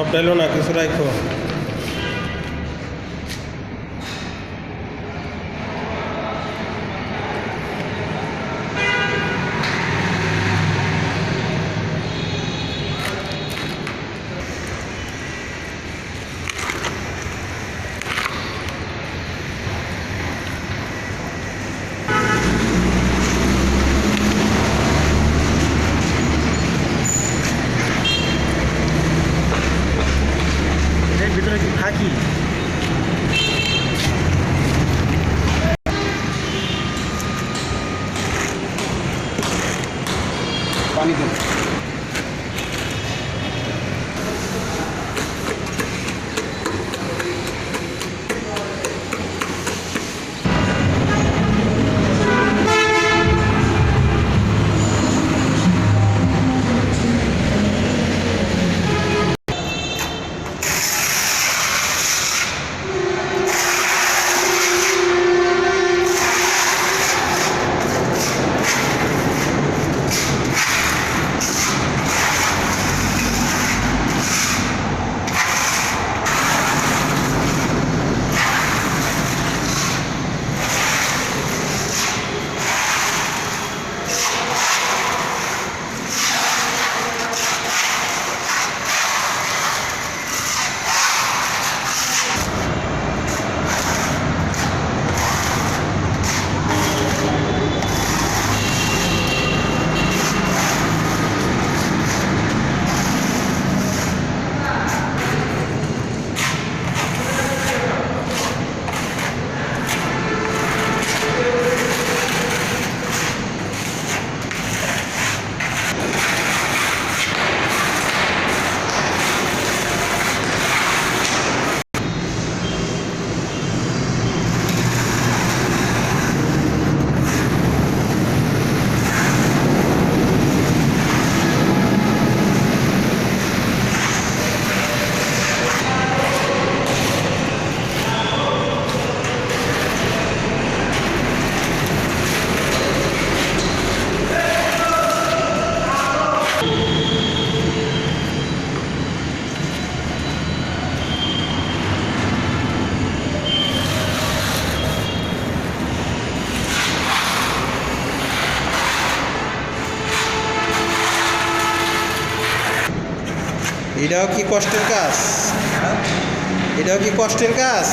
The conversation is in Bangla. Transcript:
সব ডাইলো না কিছু রাখো পানি দেন। এটাও কি কষ্টের কাজ? এটাও কি কষ্টের কাজ?